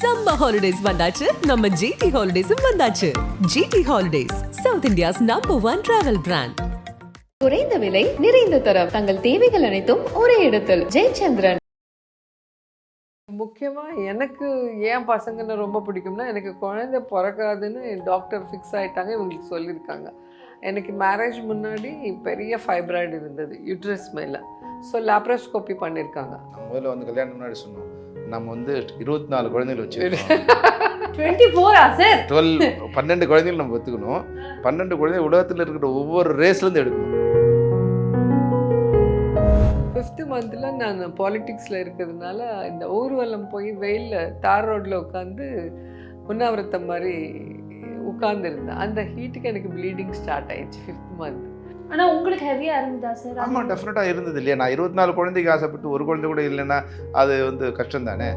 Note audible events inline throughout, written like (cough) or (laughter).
Summer holidays வந்தாச்சு. நம்ம GT ஹாலிடேஸும் வந்தாச்சு. GT holidays south India's number one travel brand குறைந்த விலை நிறைந்த தரம். தங்கள் தேவைகள் அனைத்தும் ஒரே இடத்தில். ஜெயச்சந்திரன். முக்கியமாக எனக்கு ஏன் பசங்கன்னா ரொம்ப பிடிக்கும்னா எனக்கு குழந்தை பிறக்காதுன்னு டாக்டர் ஃபிக்ஸ் ஆகிட்டாங்க இவங்களுக்கு சொல்லியிருக்காங்க. எனக்கு மேரேஜ் முன்னாடி பெரிய ஃபைப்ராய்டு இருந்தது யூட்ரஸ் மேலே. ஸோ லேப்ரோஸ்கோப்பி பண்ணியிருக்காங்க. நம்ம முதல்ல வந்து கல்யாணம் முன்னாடி சொன்னோம். நம்ம வந்து இருபத்தி நாலு குழந்தைகள் வச்சு டுவெண்ட்டி ஃபோரா சார் டுவெல் பன்னெண்டு குழந்தைகள் நம்ம ஒத்துக்கணும் பன்னெண்டு குழந்தை உலகத்தில் இருக்கிற ஒவ்வொரு ரேஸ்லேருந்து எடுக்கணும். ஃபிஃப்த்து மந்தில் நான் பாலிட்டிக்ஸில் இருக்கிறதுனால இந்த ஊர்வலம் போய் வெயிலில் தார் ரோட்டில் உட்காந்து உண்ணாவிரதம் மாதிரி உட்காந்துருந்தேன் அந்த ஹீட்டுக்கு எனக்கு ப்ளீடிங் ஸ்டார்ட் ஆயிடுச்சு ஃபிஃப்த் மந்த் ஆனா உங்களுக்கு ஹெவியா இருந்ததா சார் ஆமாம் டெஃபினட்டாக இருந்தது இல்லையா? நான் இருபத்தி நாலு குழந்தைக்கு ஆசைப்பட்டு ஒரு குழந்தை கூட இல்லைன்னா அது வந்து கஷ்டம் தானே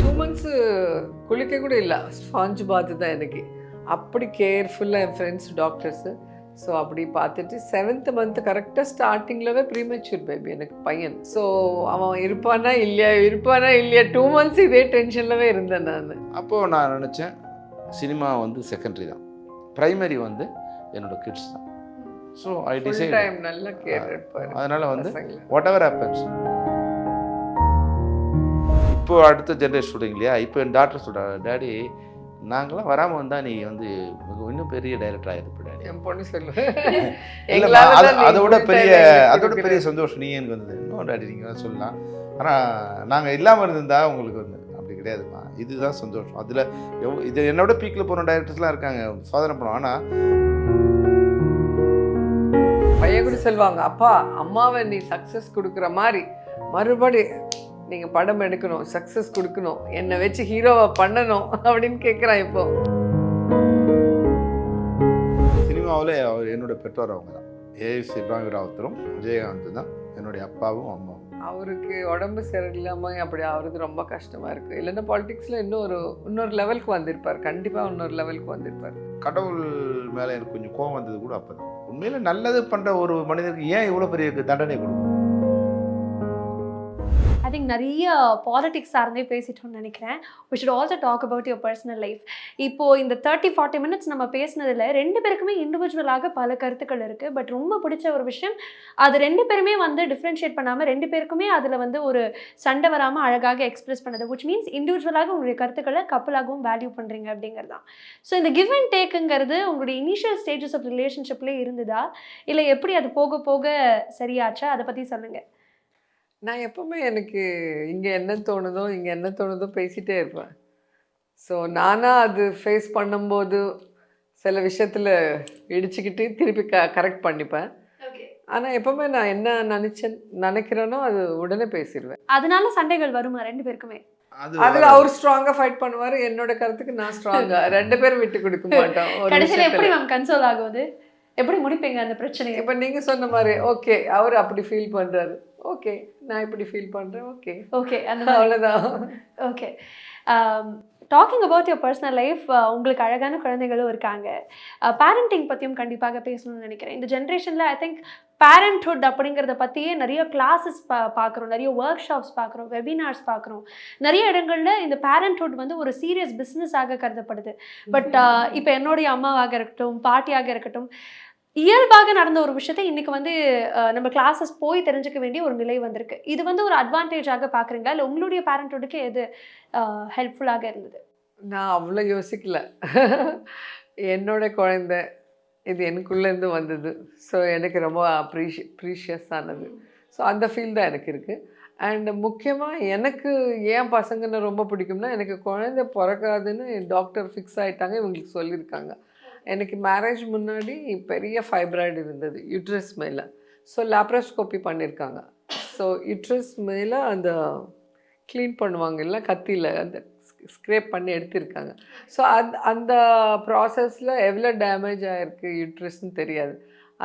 டூ மந்த்ஸு குளிக்க கூட இல்லை. ஸ்பாஞ்ச் பாத்து தான் எனக்கு. அப்படி கேர்ஃபுல்லாக என் ஃப்ரெண்ட்ஸ் டாக்டர்ஸு ஸோ அப்படி பார்த்துட்டு செவன்த் மந்த் கரெக்டாக ஸ்டார்டிங்லவே ப்ரீமெச்சூர் பேபி எனக்கு பையன். ஸோ அவன் இருப்பானா இல்லையா இருப்பானா இல்லையா? டூ மந்த்ஸ் இதே டென்ஷன்லவே இருந்தேன் நான். அப்போது நான் நினச்சேன் சினிமா வந்து செகண்டரி தான். ப்ரைமரி வந்து என்னோட கிட்ஸ் தான். ஸோ ஐ டிசைட் நல்லா அதனால் வந்து. வாட் எவர் ஹேப்பன்ஸ் இப்போ அடுத்த ஜென்ரேஷன் சொல்கிறீங்க இல்லையா? இப்போ என் டாக்டர் சொல்கிறாங்க டேடி நாங்களாம் வராமல் வந்தால் நீ வந்து இன்னும் பெரிய டைரக்டர் ஆகிருப்ப டேடி என் பொண்ணு சொல்லுவேன் (laughs) அதோட full பெரிய அதோட. பெரிய சந்தோஷம் நீ எனக்கு வந்தது இன்னும் டாடி நீங்கள் சொல்லலாம். ஆனால் நாங்கள் இல்லாமல் இருந்திருந்தா உங்களுக்கு வந்து கிடையாதுமா இதுதான் சந்தோஷம். அதில் எவ் இது என்னோட பீக்கில் போன டைரக்டர்ஸ்லாம் இருக்காங்க. சாதனை பண்ணுவோம் ஆனால் பையன் கூட சொல்லுவாங்க அப்பா அம்மாவை நீ சக்ஸஸ் கொடுக்குற மாதிரி மறுபடி நீங்கள் படம் எடுக்கணும் சக்ஸஸ் கொடுக்கணும். என்னை வச்சு ஹீரோவை பண்ணணும். அப்படின்னு கேட்குறான் இப்போ. சினிமாவில் என்னோட பெற்றோர் அவங்க தான் ஏஎஸ் இப்ராஹிம் ராவத்தரும் விஜயகாந்த் தான். என்னுடைய அப்பாவும் அம்மாவும். அவருக்கு உடம்பு சரியில்லாமல் அப்படி ஆகுறது ரொம்ப கஷ்டமாக இருக்குது இல்லைன்னா பாலிடிக்ஸில் இன்னும் ஒரு இன்னொரு லெவலுக்கு வந்திருப்பார். கண்டிப்பாக இன்னொரு லெவலுக்கு வந்திருப்பார். கடவுள் மேலே எனக்கு கொஞ்சம் கோவம் வந்தது கூட அப்போ தான் நல்லது பண்ணுற ஒரு மனிதருக்கு ஏன் இவ்வளோ பெரிய தண்டனை கொடுக்கும் திங்க் நிறைய பாலிடிக்ஸ் சார்ந்தே பேசிட்டோம்னு நினைக்கிறேன். We should also talk about your personal life இப்போ இந்த தேர்ட்டி ஃபார்ட்டி மினிட்ஸ் நம்ம பேசினதில் ரெண்டு பேருக்குமே இண்டிவிஜுவலாக பல கருத்துக்கள் இருக்குது பட் ரொம்ப பிடிச்ச ஒரு விஷயம் அது ரெண்டு பேருமே வந்து டிஃப்ரென்ஷியேட் பண்ணாமல் ரெண்டு பேருக்குமே அதில் வந்து ஒரு சண்டை வராமல் அழகாக எக்ஸ்பிரஸ் பண்ணது. விச் மீன்ஸ் இண்டிவிஜுவலாக உங்களுடைய கருத்துக்களை கப்பலாகவும் வேல்யூ பண்ணுறீங்க அப்படிங்கிறது தான். ஸோ இந்த கிவ் அண்ட் டேக்குங்கிறது உங்களுடைய இனிஷியல் ஸ்டேஜஸ் ஆஃப் ரிலேஷன்ஷிப்லேயே இருந்ததா? இல்லை எப்படி அது போக போக சரியாச்சா? அதை பற்றி சொல்லுங்கள் நான் எப்பவுமே எனக்கு இங்கே என்ன தோணுதோ இங்கே என்ன தோணுதோ பேசிகிட்டே இருப்பேன். ஸோ நானாக அது ஃபேஸ் பண்ணும்போது சில விஷயத்தில் இடிச்சுக்கிட்டு திருப்பி க கரெக்ட் பண்ணிப்பேன். ஆனால் எப்பவுமே நான் என்ன நினச்சேன் நினைக்கிறேனோ அது உடனே பேசிடுவேன் அதனால சண்டைகள் வருமா ரெண்டு பேருக்குமே? அது அதில் அவர் ஸ்ட்ராங்காக ஃபைட் பண்ணுவார் என்னோட கருத்துக்கு நான் ஸ்ட்ராங்காக ரெண்டு பேரும் விட்டு கொடுக்க (laughs) மாட்டோம். ஒரு கடைசியில் எப்படி. மேம் கன்சோல் ஆகுது? எப்படி முடிப்பீங்க அந்த பிரச்சனையை? இப்போ நீங்கள் சொன்ன மாதிரி ஓகே அவர் அப்படி ஃபீல் பண்ணுறாரு ஓகே நான் இப்படி ஃபீல் பண்ணுறேன் ஓகே. ஓகே அந்த (laughs) அவ்வளோதான் okay. Talking about your personal life உங்களுக்கு அழகான குழந்தைகளும் இருக்காங்க. பேரண்டிங் பற்றியும் கண்டிப்பாக பேசணும்னு நினைக்கிறேன். இந்த ஜென்ரேஷனில் ஐ திங்க் பேரண்ட்ஹுட் அப்படிங்கிறத பற்றியே நிறைய கிளாஸஸ் பா பார்க்குறோம் நிறைய ஒர்க் ஷாப்ஸ் பார்க்குறோம் வெபினார்ஸ் பார்க்குறோம் நிறைய இடங்களில் இந்த பேரண்ட்ஹுட் வந்து ஒரு சீரியஸ் பிஸ்னஸாக கருதப்படுது. பட் இப்போ என்னுடைய அம்மாவாக இருக்கட்டும் பாட்டியாக இருக்கட்டும் இயல்பாக நடந்த ஒரு விஷயத்த இன்னைக்கு வந்து நம்ம கிளாஸஸ் போய் தெரிஞ்சுக்க வேண்டிய ஒரு நிலை வந்திருக்கு. இது வந்து ஒரு அட்வான்டேஜாக பார்க்குறீங்களா இல்லை உங்களுடைய பேரண்ட்டோடுக்கு எது ஹெல்ப்ஃபுல்லாக இருந்தது? நான் அவ்வளோ யோசிக்கல. என்னோட குழந்த இது எனக்குள்ளேருந்து வந்தது. ஸோ எனக்கு ரொம்ப ப்ரீஷி ப்ரீஷியஸ் ஆனது. ஸோ அந்த ஃபீல் தான் எனக்கு இருக்குது அண்ட் முக்கியமாக எனக்கு ஏன் பசங்கன்னா ரொம்ப பிடிக்கும்னா எனக்கு குழந்தை பிறக்காதுன்னு டாக்டர் ஃபிக்ஸ் ஆகிட்டாங்க இவங்களுக்கு சொல்லியிருக்காங்க எனக்கு மேரேஜ் முன்னாடி பெரிய ஃபைப்ராய்டு இருந்தது யூட்ரஸ் மேலே. ஸோ லேப்ரோஸ்கோப்பி பண்ணியிருக்காங்க ஸோ யூட்ரஸ் மேலே அந்த க்ளீன் பண்ணுவாங்கல்ல கத்தியில் அந்த ஸ்க்ரேப் பண்ணி எடுத்திருக்காங்க. ஸோ அந் அந்த ப்ராசஸில் எவ்வளோ டேமேஜ் ஆகிருக்கு யூட்ரஸ்ன்னு தெரியாது.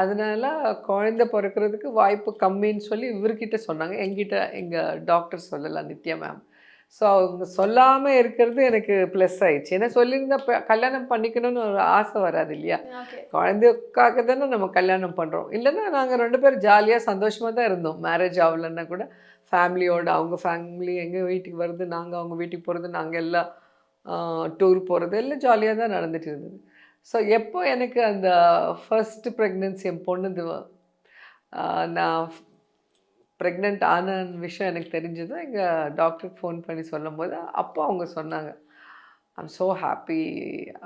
அதனால் குழந்த பிறக்கிறதுக்கு வாய்ப்பு கம்மின்னு சொல்லி இவர்கிட்ட சொன்னாங்க. எங்கிட்ட எங்கள் டாக்டர் சொல்லலாம் நித்யா மேம் ஸோ அவங்க சொல்லாமல் இருக்கிறது எனக்கு ப்ளஸ் ஆயிடுச்சு. ஏன்னா சொல்லியிருந்தா கல்யாணம் பண்ணிக்கணும்னு ஒரு ஆசை வராது இல்லையா? குழந்தைக்காக தானே நம்ம கல்யாணம் பண்ணுறோம் இல்லைன்னா நாங்கள் ரெண்டு பேரும் ஜாலியாக சந்தோஷமாக தான் இருந்தோம். மேரேஜ் ஆகலைன்னா கூட ஃபேமிலியோட அவங்க ஃபேமிலி எங்கள் வீட்டுக்கு வருது நாங்கள் அவங்க வீட்டுக்கு போகிறது நாங்கள் எல்லாம் டூர் போகிறது எல்லாம் ஜாலியாக தான் நடந்துட்டு இருந்தது. ஸோ எப்போ எனக்கு அந்த ஃபர்ஸ்ட் ப்ரெக்னென்சி என் பொண்ணுது நான் ப்ரெக்னென்ட் ஆன விஷயம் எனக்கு தெரிஞ்சது. எங்கள் டாக்டருக்கு ஃபோன் பண்ணி சொல்லும்போது அப்போ அவங்க சொன்னாங்க ஐம் ஸோ ஹாப்பி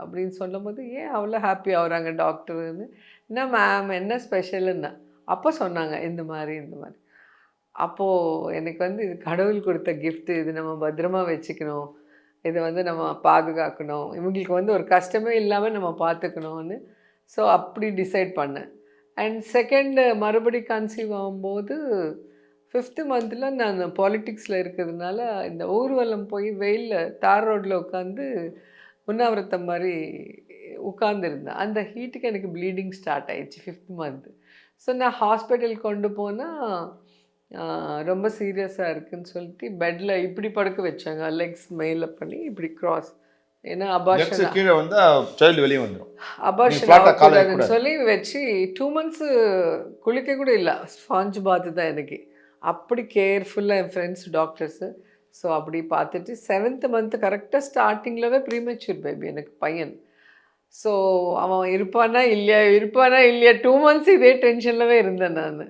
அப்படின்னு சொல்லும்போது ஏன் அவ்வளோ ஹாப்பி ஆகுறாங்க டாக்டர்னு என்ன மேம் என்ன ஸ்பெஷலுன்னா அப்போ சொன்னாங்க இந்த மாதிரி இந்த மாதிரி. அப்போது எனக்கு வந்து இது கடவுள் கொடுத்த கிஃப்ட்டு இது நம்ம பத்திரமா வச்சுக்கணும். இதை வந்து நம்ம பாதுகாக்கணும். இவங்களுக்கு வந்து ஒரு கஷ்டமே இல்லாமல் நம்ம பார்த்துக்கணும்னு ஸோ அப்படி டிசைட் பண்ணேன். அண்ட் செகண்டு மறுபடி கன்சீவ் ஆகும்போது ஃபிஃப்த்து மந்தில் நான் பாலிட்டிக்ஸில் இருக்கிறதுனால இந்த ஊர்வலம் போய் வெயிலில் தார் ரோட்டில் உட்காந்து உண்ணாவிரதம் மாதிரி உட்காந்துருந்தேன் அந்த ஹீட்டுக்கு எனக்கு ப்ளீடிங் ஸ்டார்ட் ஆயிடுச்சு ஃபிஃப்த் மந்த் ஸோ நான் ஹாஸ்பிட்டல் கொண்டு போனால் ரொம்ப சீரியஸாக இருக்குன்னு சொல்லிட்டு பெட்டில் இப்படி படுக்க வச்சாங்க. லெக்ஸ் மேலே பண்ணி இப்படி கிராஸ் ஏன்னா அபார்ஷன் கீழே வந்து சைல்டு வெளியே வந்துடும் அபார்ஷன். சொல்லி வச்சு டூ மந்த்ஸு குளிக்க கூட இல்லை. ஸ்பாஞ்ச் பாத்து தான் எனக்கு. அப்படி கேர்ஃபுல்லாக என் ஃப்ரெண்ட்ஸ் டாக்டர்ஸு ஸோ அப்படி பார்த்துட்டு செவன்த் மந்த் கரெக்டாக ஸ்டார்டிங்கில்வே ப்ரீமெச்சூர் பேபி எனக்கு பையன். ஸோ அவன் இருப்பானா இல்லையா? இருப்பானா இல்லையா? டூ மந்த்ஸ் இதே டென்ஷன்லவே இருந்தேன் நான்.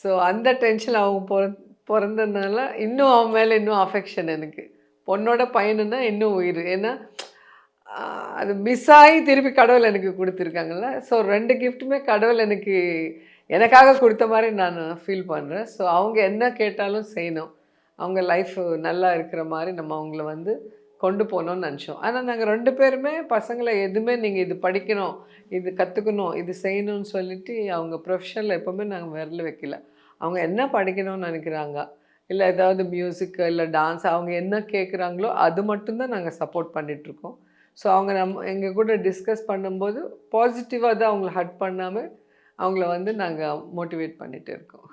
ஸோ அந்த டென்ஷன் அவங்க பிற பிறந்ததுனால இன்னும் அவன் மேலே இன்னும் அஃபெக்ஷன் எனக்கு. பொண்ணோட பையனுன்னா இன்னும் உயிர். ஏன்னா அது மிஸ் ஆகி திருப்பி கடவுள் எனக்கு கொடுத்துருக்காங்கல்ல. ஸோ ரெண்டு கிஃப்ட்டுமே கடவுள் எனக்கு எனக்காக கொடுத்த மாதிரி நான் ஃபீல் பண்ணுறேன் ஸோ அவங்க என்ன கேட்டாலும் செய்யணும். அவங்க லைஃப் நல்லா இருக்கிற மாதிரி நம்ம அவங்கள வந்து கொண்டு போகணும்னு நினச்சோம். ஆனால் நாங்கள் ரெண்டு பேருமே பசங்களை எதுவுமே நீங்கள் இது படிக்கணும் இது கற்றுக்கணும் இது செய்யணும்னு சொல்லிட்டு அவங்க ப்ரொஃபஷனில் எப்போவுமே நாங்கள் விரல வைக்கல. அவங்க என்ன படிக்கணும்னு நினைக்கிறாங்க? இல்லை ஏதாவது மியூசிக்கு இல்லை டான்ஸ் அவங்க என்ன கேட்குறாங்களோ அது மட்டும்தான் நாங்கள் சப்போர்ட் பண்ணிகிட்ருக்கோம் ஸோ அவங்க நம்ம எங்கள் கூட டிஸ்கஸ் பண்ணும்போது பாசிட்டிவாக தான் அவங்கள ஹட் பண்ணாமல் அவங்கள வந்து நாங்கள் மோட்டிவேட் பண்ணிகிட்டு இருக்கோம்.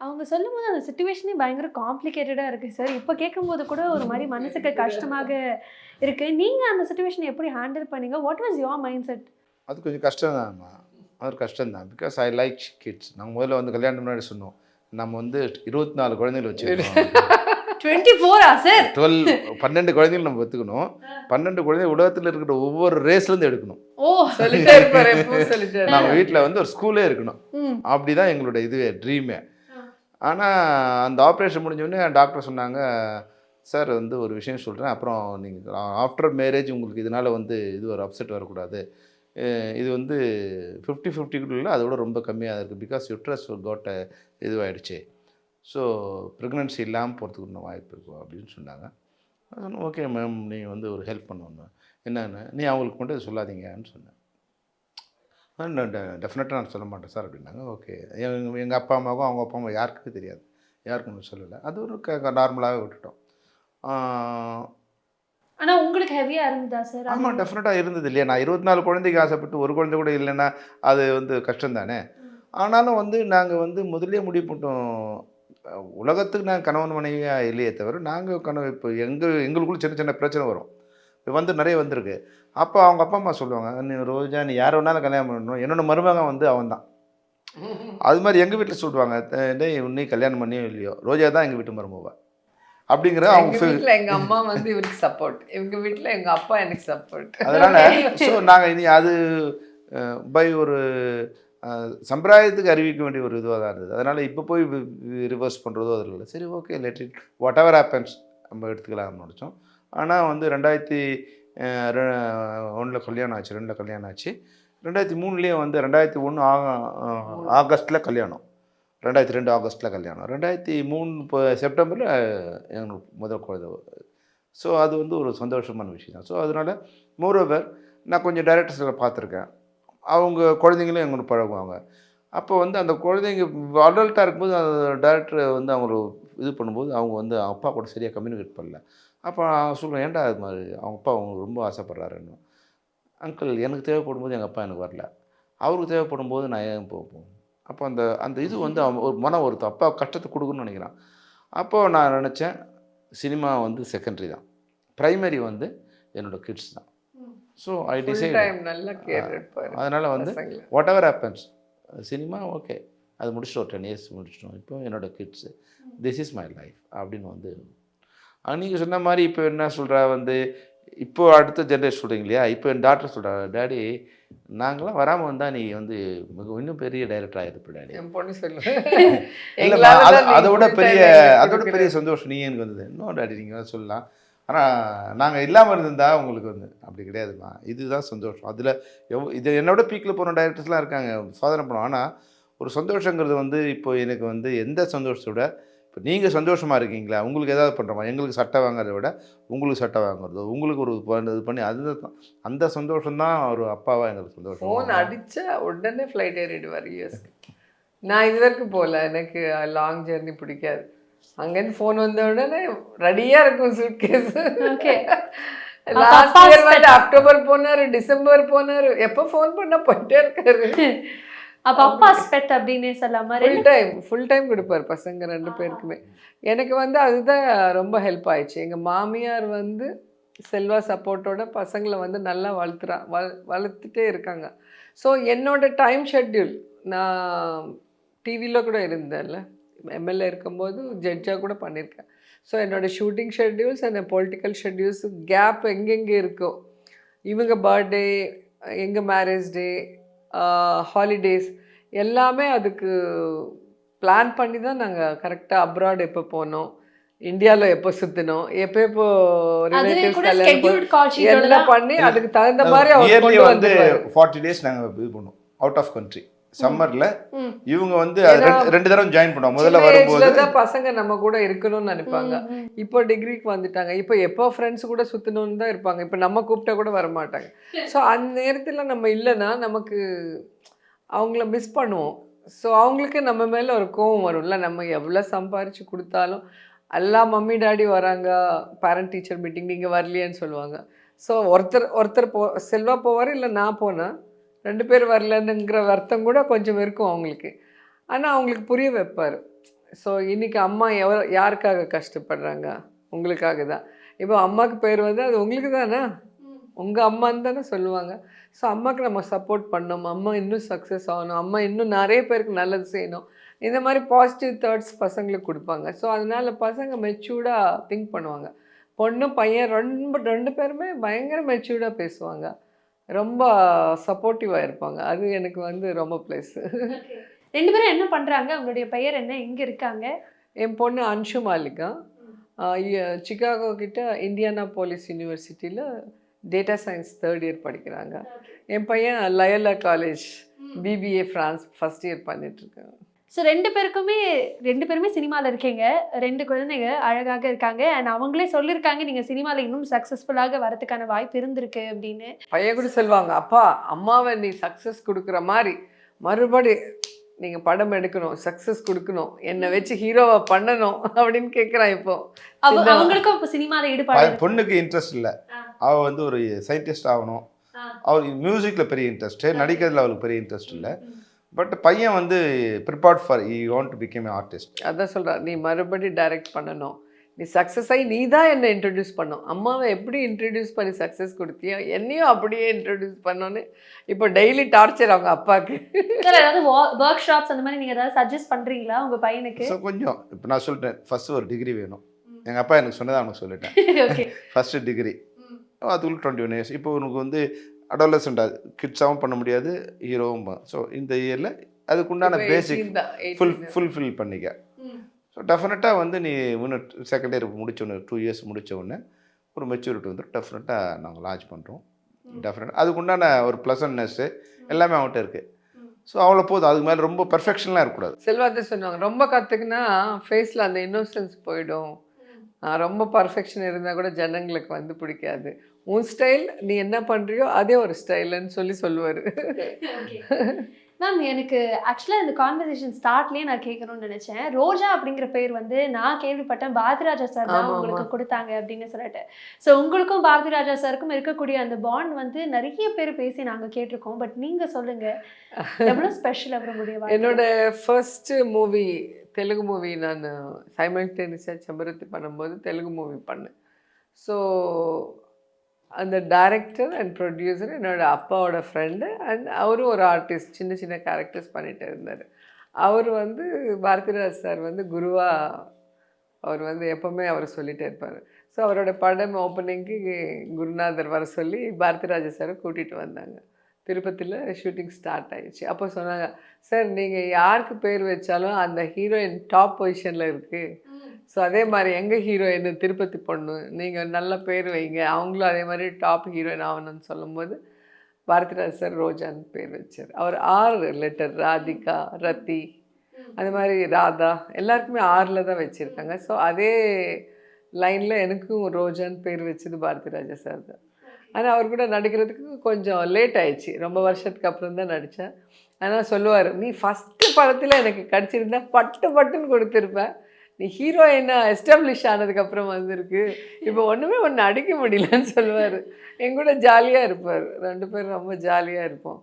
அவங்க சொல்லும்போது அந்த சுச்சுவேஷனே பயங்கர காம்ப்ளிகேட்டடாக இருக்குது சார் இப்போ கேட்கும்போது கூட ஒரு மாதிரி மனசுக்கு கஷ்டமாக இருக்குது நீங்கள் அந்த சுச்சுவேஷனை எப்படி ஹேண்டில் பண்ணீங்க? What was your mindset அது கொஞ்சம் கஷ்டம் தான்மா அது கஷ்டம் தான் பிகாஸ் ஐ லைக் கிட்ஸ் நாங்கள் முதல்ல வந்து கல்யாணம் முன்னாடி சொன்னோம். நம்ம வந்து இருபத்தி நாலு குழந்தைகள் வச்சுருக்கோம். (laughs) டுவெண்ட்டி ஃபோரா சார் டுவெல் பன்னெண்டு குழந்தைகள் நம்ம பெற்றுக்கணும். பன்னெண்டு குழந்தை உலகத்தில் இருக்கிற ஒவ்வொரு ரேஸ்லேருந்து எடுக்கணும். ஓ (laughs) நம்ம. வீட்டில் வந்து ஒரு ஸ்கூலே இருக்கணும். ம். அப்படி தான் எங்களோட இதுவே ட்ரீமே ஆனால் அந்த ஆப்ரேஷன் முடிஞ்சோடனே டாக்டர் சொன்னாங்க சார் வந்து ஒரு விஷயம் சொல்கிறேன் அப்புறம் நீங்கள் ஆஃப்டர் மேரேஜ் உங்களுக்கு இதனால் வந்து இது ஒரு அப்செட் வரக்கூடாது. இது வந்து ஃபிஃப்டி ஃபிஃப்டிக்குள்ள அதோட ரொம்ப கம்மியாக இருக்குது பிகாஸ் யுட்ரஸ் கோட்ட இதுவாகிடுச்சு ஸோ ப்ரெக்னன்சி இல்லாமல் போகிறதுக்கு இன்னும் வாய்ப்பு இருக்கும் அப்படின்னு சொன்னாங்க. சொன்னேன் ஓகே மேம் நீ வந்து ஒரு ஹெல்ப் பண்ணணும். என்னென்னு? நீ அவங்களுக்கு மட்டும் இதை சொல்லாதீங்கன்னு சொன்னேன். டெஃபினட்டாக நான் சொல்ல மாட்டேன் சார் அப்படின்னாங்க. ஓகே எங்கள் எங்கள் அப்பா அம்மாவுக்கும் அவங்க அப்பா அம்மா யாருக்குமே தெரியாது. யாருக்கும் ஒன்றும் சொல்லலை. அது ஒரு க நார்மலாகவே விட்டுட்டோம். ஆனா உங்களுக்கு ஹெவியா இருந்ததா சார் ஆமாம் டெஃபினட்டாக இருந்தது இல்லையா? நான் இருபத்தி நாலு குழந்தைக்கு ஆசைப்பட்டு ஒரு குழந்தை கூட இல்லைன்னா அது வந்து கஷ்டம் தானே ஆனாலும் வந்து நாங்கள் வந்து முதல்லயே முடிவு பண்ணிட்டோம். அஹ் உலகத்துக்கு நாங்கள் கணவன் மனைவியாக இல்லையே தவிர நாங்கள் கணவன் இப்போ எங்கள் எங்களுக்குள்ள சின்ன சின்ன பிரச்சனை வரும். இப்போ வந்து நிறைய வந்திருக்கு. அப்போ அவங்க அப்பா அம்மா சொல்லுவாங்க நீ ரோஜா நீ யார் வேணாலும் கல்யாணம் பண்ணணும். என்னோட மருமகன் வந்து அவன் தான். அது மாதிரி எங்கள் வீட்டில் சொல்லுவாங்க "த- டேய் நீ கல்யாணம் பண்ணியோ இல்லையோ ரோஜா தான் எங்கள் வீட்டு மருமவ அப்படிங்கிற அவங்க எங்க feel- வீட்ல எங்க அம்மா வந்து இவருக்கு சப்போர்ட் இவங்க வீட்ல எங்க அப்பா எனக்கு சப்போர்ட் அதனால் ஸோ நாங்கள் இனி அது பை ஒரு சம்பிரதாயத்துக்கு அறிவிக்க வேண்டிய ஒரு இதுவாக தான் இருந்தது. அதனால் இப்போ போய் ரிவர்ஸ் பண்ணுறதோ அதில் இல்லை. சரி okay let it whatever happens நம்ம எடுத்துக்கலாம்னு நினச்சோம். ஆனால் வந்து ரெண்டாயிரத்தி ஒன்றில் கல்யாணம் ஆச்சு ரெண்டில் கல்யாணம் ஆச்சு. ரெண்டாயிரத்தி மூணுலேயே வந்து ரெண்டாயிரத்தி ஒன்று ஆகஸ்ட்டில் கல்யாணம். ரெண்டாயிரத்தி ரெண்டு ஆகஸ்ட்டில் கல்யாணம். ரெண்டாயிரத்தி மூணு இப்போ செப்டம்பரில் எங்களுக்கு முதல் குழந்தை ஸோ அது வந்து ஒரு சந்தோஷமான விஷயம் தான். ஸோ அதனால் மோரோவர் நான் கொஞ்சம் டைரக்டர்ஸில் பார்த்துருக்கேன். அவங்க குழந்தைங்களும் எங்களோட பழகுவாங்க. அப்போ வந்து அந்த குழந்தைங்க அடல்ட்டாக இருக்கும்போது அந்த டேரக்டர் வந்து அவங்கள இது பண்ணும்போது அவங்க வந்து அவங்க அப்பா கூட சரியாக கம்யூனிகேட் பண்ணல. அப்போ நான் சொல்கிறேன் ஏன்டா அது மாதிரி? அவங்க அப்பா அவங்க ரொம்ப ஆசைப்பட்றாருன்னு அங்கிள் எனக்கு தேவைப்படும் போது எங்கள் அப்பா எனக்கு வரல. அவருக்கு தேவைப்படும் போது நான் ஏன் போப்போம் அப்போ அந்த அந்த இது வந்து அவன் ஒரு மன ஒரு அப்பா கஷ்டத்தை கொடுக்குன்னு நினைக்கிறான். அப்போது நான் நினச்சேன் சினிமா வந்து செகண்டரி தான். ப்ரைமரி வந்து என்னோட கிட்ஸ் தான். ஸோ ஐ டிசைட் அதனால் வந்து. Whatever happens cinema okay அது முடிச்சுட்டு ஒரு டென் இயர்ஸ் முடிச்சிட்டோம். இப்போ என்னோட kids this is my life அப்படின்னு வந்து நீங்கள் சொன்ன மாதிரி இப்போ என்ன சொல்கிறா வந்து இப்போ அடுத்த ஜென்ரேஷன் சொல்கிறீங்க இல்லையா? இப்போ என் டாக்டர் சொல்கிறா டேடி நாங்களாம் வராமல் வந்தால் நீ வந்து மிக இன்னும் பெரிய டைரக்டர் ஆகிருப்ப டேடி என் பொண்ணு சொல்லு. (laughs) இல்லைம்மா எங்களால அது தான் நீ அதை விட full பெரிய அதோட. பெரிய சந்தோஷம் நீ எனக்கு வந்தது. இன்னும் டாடி நீங்கள் சொல்லலாம். ஆனால் நாங்கள் இல்லாமல் இருந்திருந்தா உங்களுக்கு வந்து அப்படி கிடையாதுமா. இதுதான் சந்தோஷம். அதில் எவ் இது என்னோட பீக்கில் போன டைரக்டர்ஸ்லாம் இருக்காங்க சாதனை பண்ணுவோம் ஆனால் ஒரு சந்தோஷங்கிறது வந்து இப்போ எனக்கு வந்து எந்த சந்தோஷத்தை விட இப்போ நீங்கள் சந்தோஷமாக இருக்கீங்களா? உங்களுக்கு ஏதாவது பண்ணுறோமா எங்களுக்கு சட்டை வாங்குறத விட உங்களுக்கு சட்டை வாங்குறதோ உங்களுக்கு ஒரு இது பண்ணி அது அந்த சந்தோஷம் தான் ஒரு அப்பாவா எங்களுக்கு ஃபோன் சந்தோஷம் அடிச்சா உடனே ஃப்ளைட் ஏறிடுவார் யூஎஸ்க்கு. நான் இது வரைக்கும் போகல. எனக்கு லாங் ஜெர்னி பிடிக்காது. அங்கேருந்து ஃபோன் வந்த உடனே ரெடியாக இருக்கும் suitcase okay last year வந்து அக்டோபர் போனாரு டிசம்பர் போனாரு. எப்போ ஃபோன் பண்ணா போயிட்டே இருக்காரு. (laughs) அப்ப அப்பா ஸ்பெட் அப்படின்னே சொல்லாம ஃபுல் டைம் ஃபுல் டைம் கொடுப்பார் பசங்க ரெண்டு பேருக்குமே. எனக்கு வந்து அதுதான் ரொம்ப ஹெல்ப் ஆயிடுச்சு. எங்கள் மாமியார் வந்து செல்வா சப்போர்ட்டோட பசங்களை வந்து நல்லா வளர்த்துறா வள வளர்த்துட்டே இருக்காங்க. ஸோ என்னோட டைம் ஷெட்யூல் நான் டிவியில் கூட இருந்தேன்ல. எம்எல்ஏ இருக்கும்போது ஜட்ஜாக கூட பண்ணியிருக்கேன் ஸோ என்னோட shooting schedules and political schedules gap எங்கெங்கே இருக்கோ இவங்க பர்த்டே எங்கள் மேரேஜ் டே ஹாலிடேஸ் எல்லாமே அதுக்கு பிளான் பண்ணி தான் நாங்கள் கரெக்டாக அப்ராட் எப்போ போனோம் இந்தியாவில் எப்போ சுற்றினோம் எப்போ எப்போ ரிலேட்டிவ்ஸ் எல்லாம் பண்ணி அதுக்கு தகுந்த மாதிரி அவர் வந்து வந்து ஃபார்ட்டி டேஸ் நாங்கள் இது பண்ணுவோம் அவுட் ஆஃப் கண்ட்ரி சம்மரில். இவங்க வந்து ரெண்டு- தடவை ஜாயின் பண்ணுவோம் முதல்ல வரும்போது பசங்க நம்ம கூட இருக்கணும்னு நினைப்பாங்க. இப்போ டிகிரிக்கு வந்துட்டாங்க. இப்போ எப்போ ஃப்ரெண்ட்ஸ் கூட சுற்றணும்னு தான் இருப்பாங்க. இப்போ நம்ம கூப்பிட்டா கூட வர மாட்டாங்க ஸோ அந்த நேரத்தில் நம்ம இல்லைன்னா நமக்கு அவங்கள மிஸ் பண்ணுவோம். ஸோ அவங்களுக்கு நம்ம மேலே ஒரு கோவம் வரும்ல. நம்ம எவ்வளோ சம்பாரிச்சு கொடுத்தாலும் எல்லா மம்மி டாடி வராங்க. பேரண்ட் டீச்சர் மீட்டிங் நீங்கள் வரலையேன்னு சொல்லுவாங்க. ஸோ ஒருத்தர் ஒருத்தர் போ செல்வா போவார் இல்லை நான் போனேன் ரெண்டு பேர் வரலன்னுங்கிற வருத்தம் கூட கொஞ்சம் இருக்கும் அவங்களுக்கு. ஆனால் அவங்களுக்கு புரிய வைப்பார். ஸோ இன்றைக்கி அம்மா எவ யாருக்காக கஷ்டப்படுறாங்க? உங்களுக்காக தான். இப்போ அம்மாவுக்கு பேர் வந்து அது உங்களுக்கு தானே? உங்கள் அம்மான்னு தானே சொல்லுவாங்க. ஸோ அம்மாவுக்கு நம்ம சப்போர்ட் பண்ணணும். அம்மா இன்னும் சக்ஸஸ் ஆகணும். அம்மா இன்னும் நிறைய பேருக்கு நல்லது செய்யணும். இந்த மாதிரி பாசிட்டிவ் தாட்ஸ் பசங்களுக்கு கொடுப்பாங்க. ஸோ அதனால் பசங்க மெச்சூர்டாக திங்க் பண்ணுவாங்க. பொண்ணு பையன் ரொம்ப ரெண்டு பேருமே பயங்கர மெச்சூர்டாக பேசுவாங்க. ரொம்ப சப்போர்ட்டிவாக இருப்பாங்க. அது எனக்கு வந்து ரொம்ப ப்ளஸ் ரெண்டு பேரும் என்ன பண்றாங்க? உங்களுடைய பெயர் என்ன? எங்க இருக்காங்க? என் பொண்ணு அன்ஷு மாலிகா. ஆஹ் இ- சிகாகோ கிட்ட இந்தியானா போலீஸ் யூனிவர்சிட்டியில் டேட்டா சயின்ஸ் தேர்ட் இயர் படிக்கிறாங்க என் பையன் Loyola college BBA France first year பண்ணிட்டுருக்கேன் ஸோ ரெண்டு பேருக்குமே ரெண்டு பேருமே சினிமாவில் இருக்கீங்க. ரெண்டு குழந்தைங்க அழகாக இருக்காங்க. அண்ட் அவங்களே சொல்லியிருக்காங்க நீங்கள் சினிமாவில் இன்னும் சக்ஸஸ்ஃபுல்லாக வரதுக்கான வாய்ப்பு இருந்திருக்கு அப்படின்னு. பையன் கூட சொல்லுவாங்க அப்பா அம்மாவை நீ சக்ஸஸ் கொடுக்குற மாதிரி மறுபடி நீங்கள் படம் எடுக்கணும் சக்ஸஸ் கொடுக்கணும். என்னை வச்சு ஹீரோவை பண்ணணும் அப்படின்னு கேட்குறான் இப்போ அவங்களுக்கும் இப்போ சினிமாவில் ஈடுபாடு பொண்ணுக்கு இன்ட்ரெஸ்ட் இல்லை. அவள் வந்து ஒரு சயின்டிஸ்ட் ஆகணும். அவளுக்கு மியூசிக்கில் பெரிய இன்ட்ரெஸ்ட்டு நடிக்கிறதுல அவளுக்கு பெரிய இன்ட்ரெஸ்ட் இல்லை. பட் பையன் வந்து prepared for he want to become artist அதான் சொல்கிறா நீ மறுபடி டைரக்ட் பண்ணணும். நீ சக்ஸஸ் ஆகி நீ தான் என்னை இன்ட்ரடியூஸ் பண்ணும் அம்மாவை எப்படி இன்ட்ரடியூஸ் பண்ணி சக்ஸஸ் கொடுத்தியோ என்னையும் அப்படியே இன்ட்ரடியூஸ் பண்ணோன்னு இப்போ டெய்லி டார்ச்சர் அவங்க அப்பாவுக்கு சார் ஏதாவது ஒர்க் ஷாப்ஸ் அந்த மாதிரி நீங்கள் ஏதாவது சஜஸ்ட் பண்ணுறீங்களா உங்கள் பையனுக்கு? ஸோ கொஞ்சம் இப்போ நான் சொல்லிட்டேன் ஃபஸ்ட்டு ஒரு டிகிரி வேணும். எங்கள் அப்பா எனக்கு சொன்னதை அவனுக்கு சொல்லிட்டேன். ஓகே ஃபஸ்ட்டு டிகிரி அதுக்குள்ள டுவெண்ட்டி ஒன் இயர்ஸ் இப்போ உனக்கு வந்து அடோலசென்ட் கிட்ஸாகவும் பண்ண முடியாது ஹீரோவும் ஸோ இந்த இயரில் அதுக்குண்டான பேசிக் 18 தான், 18 ஃபுல். ஃபுல்ஃபில் பண்ணிக்க. ஸோ டெஃபினட்டாக வந்து நீ இன்னும் செகண்ட் இயர் முடிச்ச உடனே டூ இயர்ஸ் முடிச்ச உடனே ஒரு மெச்சூரிட்டி வந்து டெஃபினட்டாக நாங்கள் லான்ச் பண்ணுறோம் டெஃபினட்டாக அதுக்குண்டான ஒரு ப்ளசன்ட்னஸ்ஸு எல்லாமே அவன்கிட்ட இருக்குது ஸோ அவ்வளோ போதும். அதுக்கு மேலே ரொம்ப பெர்ஃபெக்ஷன்லாம் இருக்கக்கூடாது. செல்வாத்தை சொன்னாங்க. ரொம்ப கற்றுக்குனா ஃபேஸில் அந்த இன்னோசன்ஸ் போயிடும். ரொம்ப பர்ஃபெக்ஷன் இருந்தால் கூட ஜனங்களுக்கு வந்து பிடிக்காது. உன் ஸ்டைல் நீ என்ன பண்ணுறியோ அதே ஒரு ஸ்டைலுன்னு சொல்லி சொல்லுவார். மேம் எனக்கு ஆக்சுவலாக இந்த கான்வர்சேஷன் ஸ்டார்ட்லேயே நான் கேட்கணும்னு நினச்சேன். ரோஜா அப்படிங்கிற பேர் வந்து நான் கேள்விப்பட்டேன். பாரதிராஜா சார் தான் உங்களுக்கு. கொடுத்தாங்க அப்படின்னு சொல்லிட்டு. ஸோ உங்களுக்கும் பாரதிராஜா சாருக்கும் இருக்கக்கூடிய அந்த பாண்ட் வந்து நிறைய பேர் பேசி நாங்கள் கேட்டிருக்கோம். பட் நீங்கள் சொல்லுங்க. எவ்வளோ ஸ்பெஷல் உங்களுடைய வாழ்க்கையில? என்னோட ஃபர்ஸ்ட்டு மூவி தெலுங்கு மூவி நான் சைமல்டேனியஸாக செம்பருத்தி பண்ணும்போது தெலுங்கு மூவி பண்ணேன். ஸோ அந்த டைரக்டர் அண்ட் ப்ரொடியூசர் என்னோடய அப்பாவோட ஃப்ரெண்டு அண்ட் அவரும் ஒரு ஆர்டிஸ்ட் சின்ன சின்ன கேரக்டர்ஸ் பண்ணிகிட்டு இருந்தார். அவர் வந்து பாரதிராஜ் சார் வந்து குருவா அவர் வந்து எப்போவுமே அவர் சொல்லிகிட்டே இருப்பார். ஸோ அவரோட படம் ஓப்பனிங்க்கு குருநாதர் வர சொல்லி பாரதிராஜ சாரை கூட்டிகிட்டு வந்தாங்க. திருப்பதியில் ஷூட்டிங் ஸ்டார்ட் ஆகிடுச்சு அப்போ சொன்னாங்க சார் நீங்கள் யாருக்கு பேர் வச்சாலும் அந்த ஹீரோயின் டாப் பொசிஷனில் இருக்குது ஸோ அதே மாதிரி எங்கள் ஹீரோயின் திருப்பதி பொண்ணு நீங்கள் நல்ல பேர் வைங்க. அவங்களும் அதே மாதிரி டாப் ஹீரோயின் ஆகணும்னு சொல்லும்போது பாரதிராஜ் சார் ரோஜான்னு பேர் வச்சார். அவர் ஆறு லெட்டர் ராதிகா ரத்தி அது மாதிரி ராதா எல்லாருக்குமே ஆறில் தான் வச்சுருக்காங்க. ஸோ அதே லைனில் எனக்கும் ரோஜான்னு பேர் வச்சது பாரதிராஜா சார் தான். ஆனால் அவர் கூட நடிக்கிறதுக்கு கொஞ்சம் லேட் ஆயிடுச்சு. ரொம்ப வருஷத்துக்கு அப்புறம் தான் நடித்தேன் ஆனால் சொல்லுவார் நீ ஃபஸ்ட்டு படத்தில் எனக்கு கிடச்சிருந்தா பட்டு பட்டுன்னு கொடுத்துருப்பேன் நீ ஹீரோயினாக எஸ்டாப்ளிஷ் ஆனதுக்கப்புறம் வந்திருக்கு. இப்போ ஒன்றுமே ஒன்று அடிக்க முடியலன்னு சொல்லுவார் எங்கூட ஜாலியாக இருப்பார். ரெண்டு பேரும் ரொம்ப ஜாலியாக இருப்போம்.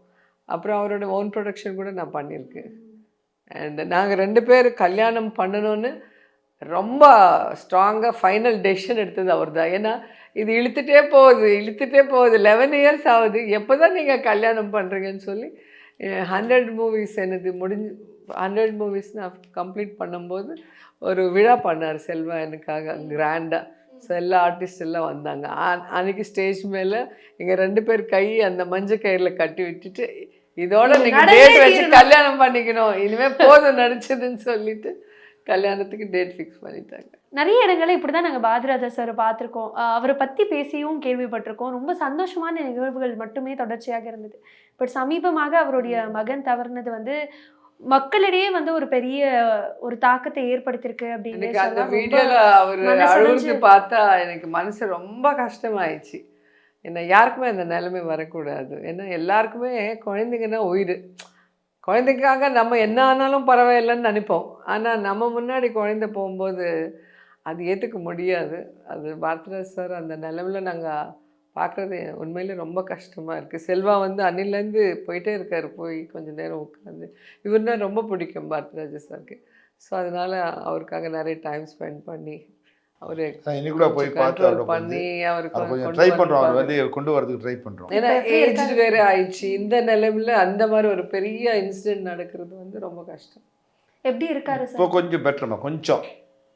அப்புறம் அவரோட ஓன் ப்ரொடக்ஷன் கூட நான் பண்ணியிருக்கேன். அண்ட் நாங்கள் ரெண்டு பேர் கல்யாணம் பண்ணணும்னு ரொம்ப ஸ்ட்ராங்காக ஃபைனல் டெசிஷன் எடுத்தது அவர் தான் ஏன்னா இது இழுத்துட்டே போகுது இழுத்துட்டே போகுது. லெவன் இயர்ஸ் ஆகுது. எப்போ தான் நீங்கள் கல்யாணம் பண்ணுறீங்கன்னு சொல்லி ஹண்ட்ரட் மூவிஸ் எனது முடிஞ்சு ஹண்ட்ரட் மூவிஸ் நான் கம்ப்ளீட் பண்ணும்போது ஒரு விழா பண்ணார் செல்வா எனக்காக கிராண்டாக ஸோ எல்லா ஆர்டிஸ்ட் எல்லாம் வந்தாங்க. அன்னைக்கு ஸ்டேஜ் மேலே எங்கள் ரெண்டு பேர் கை அந்த மஞ்சள் கயிறில் கட்டி விட்டுட்டு இதோட நீங்கள் டேட் வச்சு. கல்யாணம் பண்ணிக்கணும். இனிமேல் போதும் நடிச்சதுன்னு சொல்லிட்டு கல்யாணத்துக்கு டேட் ஃபிக்ஸ் பண்ணிட்டாங்க. நிறைய இடங்களில் இப்படி தான் நாங்கள் பாரதிராஜா சார் பார்த்துருக்கோம். அவரை பற்றி பேசியும் கேள்விப்பட்டிருக்கோம். ரொம்ப சந்தோஷமான நிகழ்வுகள் மட்டுமே தொடர்ச்சியாக இருந்தது. பட் சமீபமாக அவருடைய மகன் தவறுனது வந்து மக்களிடையே வந்து ஒரு பெரிய ஒரு தாக்கத்தை ஏற்படுத்தியிருக்கு அப்படின்னு அந்த வீடியோல அவர் அழுகுறது பார்த்தா எனக்கு மனசு ரொம்ப கஷ்டமாயிடுச்சு. என்ன யாருக்குமே அந்த நிலைமை வரக்கூடாது. ஏன்னா எல்லாருக்குமே குழந்தைங்கன்னா உயிர். குழந்தைக்காக நம்ம என்ன ஆனாலும் பரவாயில்லைன்னு நினைப்போம். ஆனால் நம்ம முன்னாடி குழந்தை போகும்போது அது ஏற்றுக்க முடியாது. அது பாரதிராஜ் சார் அந்த நிலமையில நாங்கள் பார்க்குறது உண்மையிலே ரொம்ப கஷ்டமாக இருக்குது செல்வா வந்து அன்னிலேருந்து போயிட்டே இருக்கார். போய் கொஞ்ச நேரம் உட்காந்து இவர்னா ரொம்ப பிடிக்கும் பாரதிராஜ சாருக்கு. ஸோ அதனால் அவருக்காக நிறைய டைம் ஸ்பெண்ட் பண்ணி அவரு கூட போய் பார்த்து பண்ணி அவருக்கு கொஞ்சம் ட்ரை வந்து அவர் பாருங்க. வெளியே கொண்டு வரதுக்கு ட்ரை பண்ணுறோம் ஏன்னா ஏஜ்? வேற ஆயிடுச்சு. இந்த நிலைமையில அந்த மாதிரி ஒரு பெரிய இன்சிடென்ட் நடக்கிறது வந்து ரொம்ப கஷ்டம். எப்படி இருக்காரு இப்போ கொஞ்சம் பெட்டர்மா கொஞ்சம்.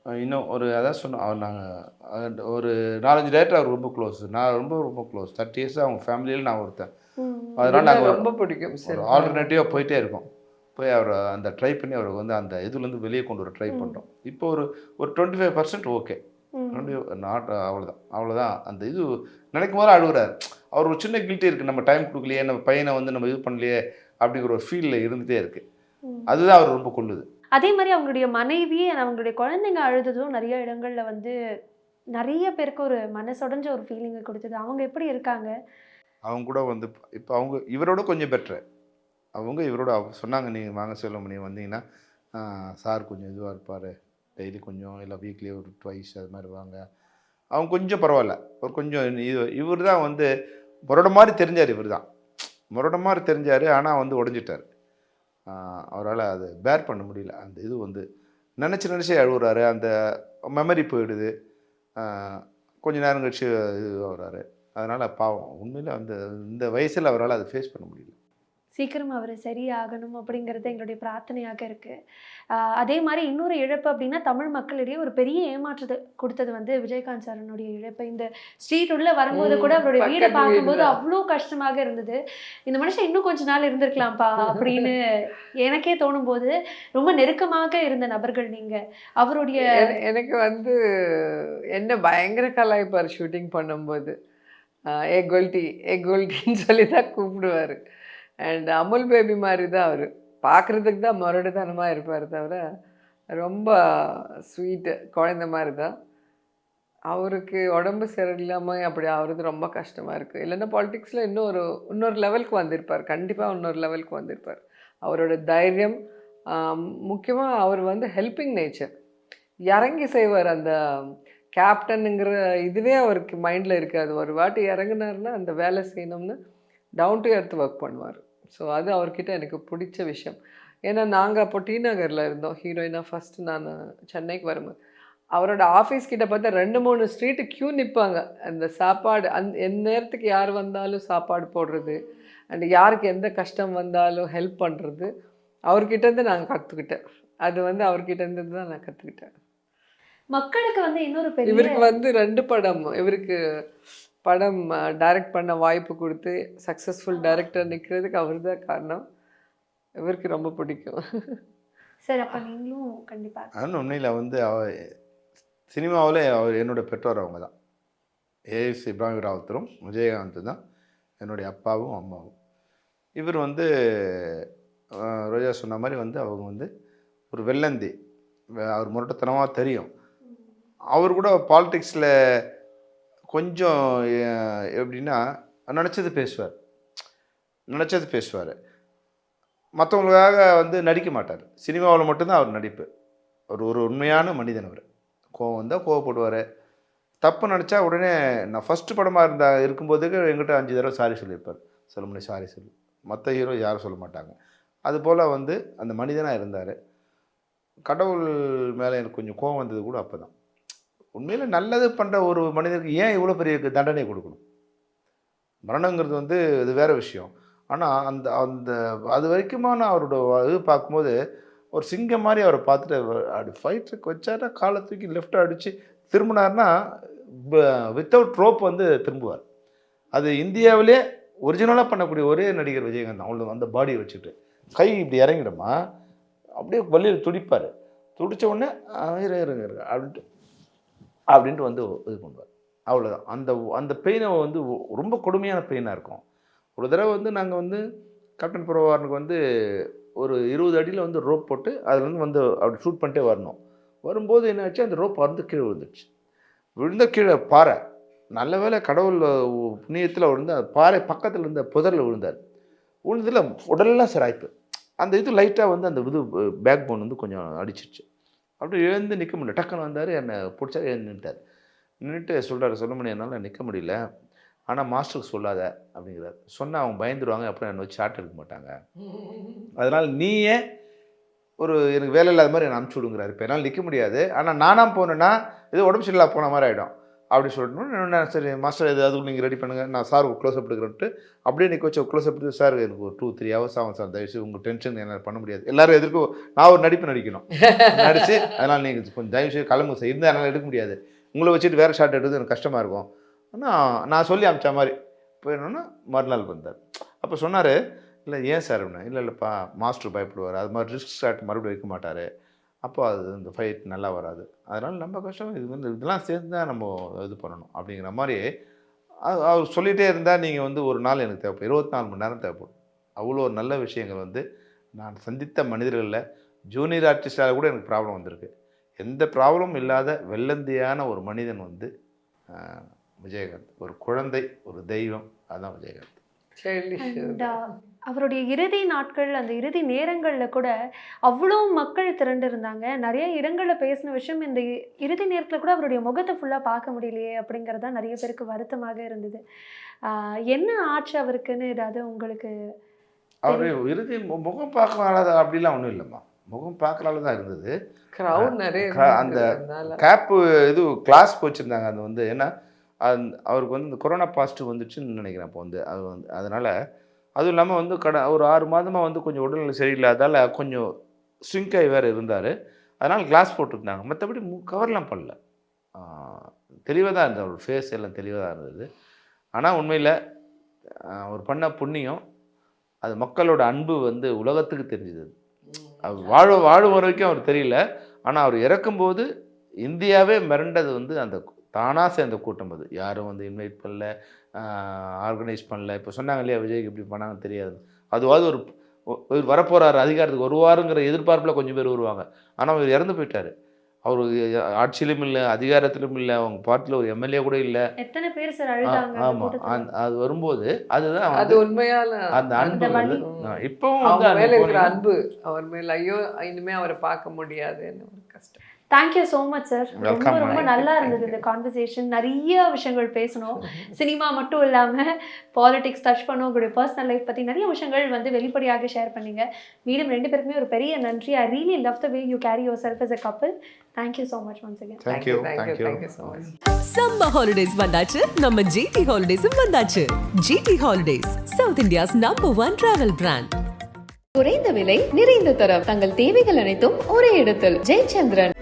இன்னும் ஒரு அதான் சொன்னோம் அவர் நாங்கள் ஒரு நாலஞ்சு டேரக்டர் அவர் ரொம்ப க்ளோஸ் நான் ரொம்ப ரொம்ப க்ளோஸ் தேர்ட்டி இயர்ஸ் அவங்க ஃபேமிலியில் நான் ஒருத்தன். அதனால நாங்கள் ரொம்ப பிடிக்கும். சரி. ஆல்டர்னேட்டிவாக போயிட்டே இருக்கோம். போய் அவரை அந்த ட்ரை பண்ணி அவரை வந்து அந்த இதுலேருந்து வெளியே கொண்டு வர ட்ரை பண்ணுறோம் இப்போ ஒரு ஒரு twenty five percent okay not அவ்வளோதான் அவ்வளோதான் அந்த இது நினைக்கும் போது அழுகுறாரு அவர் ஒரு சின்ன கில்ட்டி இருக்குது நம்ம டைம் கொடுக்கலையே நம்ம பையனை வந்து நம்ம இது பண்ணலையே அப்படிங்கிற ஒரு ஃபீலில் இருந்துகிட்டே இருக்குது. அதுதான் அவர் ரொம்ப கொள்ளுது அதே மாதிரி அவங்களுடைய மனைவி அவங்களுடைய குழந்தைங்க அழுததும் நிறைய இடங்களில் வந்து நிறைய பேருக்கு ஒரு மனசுடைஞ்ச ஒரு ஃபீலிங்கை கொடுத்தது. அவங்க எப்படி இருக்காங்க? அவங்க கூட வந்து இப்போ அவங்க இவரோட கொஞ்சம் பெட்ரு அவங்க இவரோட அவ- சொன்னாங்க நீங்கள் வாங்க செல்வமணி வந்தீங்கன்னா சார் கொஞ்சம் இதுவாக இருப்பார். டெய்லி கொஞ்சம் இல்லை வீக்லி ஒரு ட்வைஸ் அது மாதிரி வாங்க. அவங்க கொஞ்சம் பரவாயில்ல. ஒரு கொஞ்சம் இது இவர் தான் வந்து முரட மாதிரி தெரிஞ்சார் இவர் தான் முரட மாதிரி தெரிஞ்சார் ஆனால் வந்து உடஞ்சிட்டார். அவரால் அது பேர் பண்ண முடியல. அந்த இது வந்து நினச்சி நினச்சி அழுகுறாரு அந்த மெமரி போயிடுது. கொஞ்ச நேரம் கழிச்சு இது வர்றாரு அதனால் பாவம். உண்மையில் அந்த இந்த வயசில் அவரால் அதை ஃபேஸ் பண்ண முடியல. சீக்கிரம் அவர் சரியாகணும் அப்படிங்கிறது எங்களுடைய பிரார்த்தனையாக இருக்கு. ஆஹ் அதே மாதிரி இன்னொரு இழப்பு அப்படின்னா தமிழ் மக்களிடையே ஒரு பெரிய ஏமாற்றத்தை கொடுத்தது வந்து விஜயகாந்த் சாரனுடைய இழப்பு. இந்த ஸ்ட்ரீட் உள்ள வரும்போது கூட அவருடைய வீடை பார்க்கும்போது. அவ்வளோ கஷ்டமாக இருந்தது. இந்த மனுஷன் இன்னும் கொஞ்ச நாள் இருந்திருக்கலாம்ப்பா அப்படின்னு எனக்கே தோணும் போது ரொம்ப நெருக்கமாக இருந்த நபர்கள் நீங்க. அவருடைய என- எனக்கு வந்து என்ன பயங்கர கலாய்ப்பார் ஷூட்டிங் பண்ணும்போது. ஏ கோல்டி ஏ கோல்டின்னு சொல்லி தான் கூப்பிடுவார். அண்ட் அமுல் பேபி மாதிரி தான் அவர். பார்க்குறதுக்கு தான் முரடுத்தனமாக இருப்பார் தவிர ரொம்ப ஸ்வீட்டு குழந்த மாதிரி தான். அவருக்கு உடம்பு சரியில்லாமல் அப்படி ஆகிறது ரொம்ப கஷ்டமாக இருக்குது இல்லைன்னா பாலிட்டிக்ஸில் இன்னும் ஒரு இன்னொரு லெவலுக்கு வந்திருப்பார். கண்டிப்பாக இன்னொரு லெவலுக்கு வந்திருப்பார். அவரோட தைரியம் முக்கியமாக அவர் வந்து ஹெல்பிங் நேச்சர் இறங்கி செய்வார் அந்த கேப்டனுங்கிற இதுவே அவருக்கு மைண்டில் இருக்காது. ஒரு வாட்டி இறங்குனார்னா அந்த வேலை செய்யணும்னு டவுன் டு எர்த் ஒர்க் பண்ணுவார். ஸோ அது அவர்கிட்ட எனக்கு பிடிச்ச விஷயம். ஏன்னா நாங்கள் அப்போ டி நகரில் இருந்தோம் ஹீரோயினாக ஃபஸ்ட்டு நான் சென்னைக்கு வரும்போது. அவரோட ஆஃபீஸ் கிட்ட பார்த்தா ரெண்டு மூணு ஸ்ட்ரீட்டு க்யூ நிற்பாங்க அந்த சாப்பாடு அந் எந்த நேரத்துக்கு யார் வந்தாலும் சாப்பாடு போடுறது அண்ட் யாருக்கு எந்த கஷ்டம் வந்தாலும் ஹெல்ப் பண்ணுறது அவர்கிட்ட இருந்து நான் கற்றுக்கிட்டேன் அது வந்து அவர்கிட்ட இருந்து தான் நான் கற்றுக்கிட்டேன் மக்களுக்கு வந்து இன்னொரு இவருக்கு வந்து ரெண்டு படம். இவருக்கு படம் டைரக்ட் பண்ண வாய்ப்பு கொடுத்து சக்ஸஸ்ஃபுல் டைரக்டர் நிற்கிறதுக்கு அவர் தான் காரணம். இவருக்கு ரொம்ப பிடிக்கும். சரி அப்ப நீங்களும் கண்டிப்பா (laughs) ஆனால் உண்மையில் வந்து அவ சினிமாவில் அவர் என்னோட பெற்றோர் அவங்க தான். ஏஎஸ் இப்ராஹிம் ராவத்தரும் விஜயகாந்த் தான். என்னுடைய அப்பாவும் அம்மாவும். இவர் வந்து ரோஜா சொன்ன மாதிரி வந்து அவங்க வந்து ஒரு வெள்ளந்தி. அவர் முரட்டுத்தனமாக தெரியும். அவர் கூட பாலிடிக்ஸில் கொஞ்சம் எப்படின்னா நினச்சது பேசுவார். நினச்சது பேசுவார். மற்றவங்களுக்காக வந்து நடிக்க மாட்டார். சினிமாவில் மட்டும்தான் அவர் நடிப்பு. அவர் ஒரு உண்மையான மனிதன் அவர். கோவம் வந்தால் கோவப்படுவார். தப்பு நினச்சா உடனே நான் ஃபஸ்ட்டு படமாக இருந்தா இருக்கும்போதுக்கு எங்கிட்ட அஞ்சு தடவை சாரி சொல்லியிருப்பார். சொல்ல முடியும் சாரி சொல்லு. மற்ற ஹீரோ யாரும் சொல்ல மாட்டாங்க. அதுபோல் வந்து அந்த மனிதனாக இருந்தார். கடவுள் மேலே எனக்கு கொஞ்சம் கோவம் வந்தது கூட அப்போ தான் உண்மையில் நல்லது பண்ணுற ஒரு மனிதருக்கு ஏன் இவ்வளோ பெரிய தண்டனை கொடுக்கணும்? மரணங்கிறது வந்து இது வேறு விஷயம். ஆனால் அந்த அந்த அது வரைக்குமான அவரோட இது பார்க்கும்போது ஒரு சிங்கம் மாதிரி அவரை பார்த்துட்டு அப்படி ஃபைட்டுக்கு வச்சாருன்னா காலை தூக்கி லெஃப்ட் அடித்து திரும்பினார்னா வித்தவுட் ரோப் வந்து திரும்புவார். அது இந்தியாவிலே ஒரிஜினலாக பண்ணக்கூடிய ஒரே நடிகர் விஜயகாந்த் அவ்வளோ அந்த பாடியை வச்சுட்டு கை இப்படி இறங்கிடுமா? அப்படியே வள்ளியில் துடிப்பார். துடித்த உடனே "ஆ, இருங்க இருங்க அப்படின்ட்டு அப்படின்ட்டு வந்து இது பண்ணுவார். அவ்வளோதான் அந்த அந்த பெயினை வந்து ரொம்ப கொடுமையான பெயினாக இருக்கும். ஒரு தடவை வந்து நாங்கள் வந்து கேப்டன் புரவாரனுக்கு வந்து ஒரு இருபது அடியில் வந்து ரோப் போட்டு அதுலேருந்து வந்து அப்படி ஷூட் பண்ணிட்டே வரணும். வரும்போது என்னாச்சு அந்த ரோப் வந்து கீழே விழுந்துச்சு விழுந்த கீழே பாறை. நல்ல வேளை கடவுள் புண்ணியத்தில் விழுந்து அந்த பாறை பக்கத்தில் இருந்த புதரில் விழுந்தார். விழுந்ததில் உடல்லாம் சிராய்ப்பு. அந்த இது லைட்டாக வந்து அந்த இது பேக் போன் வந்து கொஞ்சம் அடிச்சிருச்சு. அப்படி எழுந்து நிற்க முடியல. டக்குன்னு வந்தார் என்னை பிடிச்சா எழுந்து நின்ட்டார் நின்றுட்டு சொல்கிறாரு சொல்ல முடியும் என்னால் நிற்க முடியல. ஆனால் மாஸ்டருக்கு சொல்லாத அப்படிங்கிறார். சொன்னால் அவங்க பயந்துருவாங்க அப்புறம் என்னை வச்சு ஷார்ட் எடுக்க மாட்டாங்க. அதனால் நீயே ஒரு எனக்கு வேலை இல்லாத மாதிரி என்னை அனுப்பிச்சி விடுங்கிறார். இப்போ என்னால் நிற்க முடியாது. ஆனால் நானாக போனேன்னா இது உடம்பு சரியில்லா போன மாதிரி ஆகிடும் அப்படி சொல்லணும் என்ன சரி மாஸ்டர் இது அதுக்கு நீங்கள் ரெடி பண்ணுங்கள் நான் சார் க்ளோஸ் அப் எடுக்கிறேன்ட்டு அப்படியே நிற்க வச்சு க்ளோஸ் அப் எடுத்து சார் எனக்கு ஒரு டூ த்ரீ ஹவர்ஸ் ஆகும் சார் தயவுசெய்து உங்கள் டென்ஷன் என்னால் பண்ண முடியாது. எல்லாரும் எதிர்க்கும் நான் ஒரு நடிப்பு நடிக்கணும். நடிச்சு அதனால் நீங்கள் கொஞ்சம் தயவுசு கிளம்பு சார் இருந்தால் என்னால் எடுக்க முடியாது. உங்களை வச்சுட்டு வேறு ஷாட் எடுத்து எனக்கு கஷ்டமாக இருக்கும். ஆனால் நான் சொல்லி அமிச்ச மாதிரி. போயிடணுன்னா மறுநாள் வந்தார். அப்போ சொன்னார் இல்லை ஏன் சார் அப்படின்னா. இல்லை இல்லைப்பா மாஸ்டர் பயப்படுவார். அது மாதிரி ரிஸ்க் ஷாட் மறுபடியும் வைக்க மாட்டார். அப்போ அது இந்த ஃபைட் நல்லா வராது. அதனால் நம்ம கஷ்டம் இது வந்து இதெல்லாம் சேர்ந்து தான் நம்ம இது பண்ணணும். அப்படிங்கிற மாதிரி அது- அவர் சொல்லிகிட்டே இருந்தால் நீங்கள் வந்து ஒரு நாள் எனக்கு தேவைப்படும். இருபத்தி நாலு மணி நேரம் தேவைப்படும். அவ்வளோ நல்ல விஷயங்கள் வந்து நான் சந்தித்த மனிதர்களில் ஜூனியர் ஆர்டிஸ்டால் கூட எனக்கு ப்ராப்ளம் வந்திருக்கு. எந்த ப்ராப்ளமும் இல்லாத வெள்ளந்தியான ஒரு மனிதன் வந்து விஜயகாந்த். ஒரு குழந்தை ஒரு தெய்வம். அதான் விஜயகாந்த். uh, அவருடைய இறுதி நாட்கள் அந்த இறுதி நேரங்களில் கூட அவ்வளோ மக்கள் திரண்டு இருந்தாங்க நிறைய இடங்களில் பேசின விஷயம் இந்த இறுதி நேரத்தில் கூட அவருடைய முகத்தை ஃபுல்லாக பார்க்க முடியலையே அப்படிங்கிறது தான் நிறைய பேருக்கு வருத்தமாக இருந்தது. என்ன ஆச்சு அவருக்குன்னு ஏதாவது உங்களுக்கு அவர் இறுதி முகம் பார்க்கறால அப்படிலாம் ஒன்றும் இல்லைம்மா. முகம் பார்க்கறால தான் இருந்தது. அந்த- கேப்பு இது கிளாஸ் வச்சுருந்தாங்க அது வந்து ஏன்னா அந்த அவருக்கு வந்து இந்த கொரோனா பாசிட்டிவ் வந்துச்சுன்னு நினைக்கிறேன். அப்போ வந்து அது வந்து அதனால் அதுவும் இல்லாமல் வந்து கட ஒரு ஆறு மாதமாக வந்து கொஞ்சம் உடல்நிலை சரியில்லாதால் கொஞ்சம் ஸ்விங்க் ஆகி வேறு இருந்தார். அதனால் கிளாஸ் போட்டிருந்தாங்க. மற்றபடி மு கவர்லாம் பண்ணல. தெளிவாக தான் இருந்தது அவர் ஃபேஸ் எல்லாம் தெளிவாக தான் இருந்தது. ஆனால் உண்மையில் அவர் பண்ண புண்ணியம் அது மக்களோட அன்பு வந்து உலகத்துக்கு தெரிஞ்சுது. அவர் வாழ வாழும் வரைக்கும் அவர் தெரியல. ஆனால் அவர் இறக்கும்போது இந்தியாவே மிரண்டது வந்து அந்த தானாக சேர்ந்த கூட்டம் அது. யாரும் வந்து இன்வைட் பண்ணல ஆர்கனைஸ் பண்ணல. இப்போ சொன்னாங்க இல்லையா விஜய்க்கு இப்படி பண்ணாங்கன்னு தெரியாது. அதுவாவது ஒரு ஒரு வரப்போகிறாரு அதிகாரத்துக்கு வருவாருங்கிற எதிர்பார்ப்பில் கொஞ்சம் பேர் வருவாங்க. ஆனால் அவர் இறந்து போயிட்டார். அவர் ஆட்சியிலும் இல்லை அதிகாரத்திலும் இல்லை அவங்க பார்ட்டியில் ஒரு எம்எல்ஏ கூட இல்லை. எத்தனை பேர் சார் ஆமாம்? அது வரும்போது அதுதான் அது வந்து உண்மையான அந்த அன்பு இப்பவும் மேல இருக்கிற அன்பு அவர் மேல ஐயோ இனிமே அவரை பார்க்க முடியாதுன்னு ஒரு கஷ்டம். தேங்க்யூ ஸோ மச் சார் ரொம்ப ரொம்ப. நல்லா இருந்தது இந்த. கான்வர்சேஷன் நிறைய விஷயங்கள் பேசணும். (laughs) சினிமா மட்டும் இல்லாமல் பாலிடிக்ஸ் டச் பண்ணோம் உங்களுடைய பர்சனல் லைஃப் பற்றி நிறைய விஷயங்கள் வந்து வெளிப்படையாக ஷேர் பண்ணீங்க. மீண்டும் ரெண்டு பேருக்குமே ஒரு பெரிய நன்றி. I really love the way you carry yourself as a couple thank you so much once again Thank you, thank you thank you. Thank you so much summer holidays வந்தாச்சு. நம்ம ஜிடி ஹாலிடேஸும் வந்தாச்சு. GT holidays south India's number one travel brand குறைந்த விலை நிறைந்த தரம். தங்கள் தேவைகள் அனைத்தும் ஒரே இடத்தில். ஜெயச்சந்திரன்.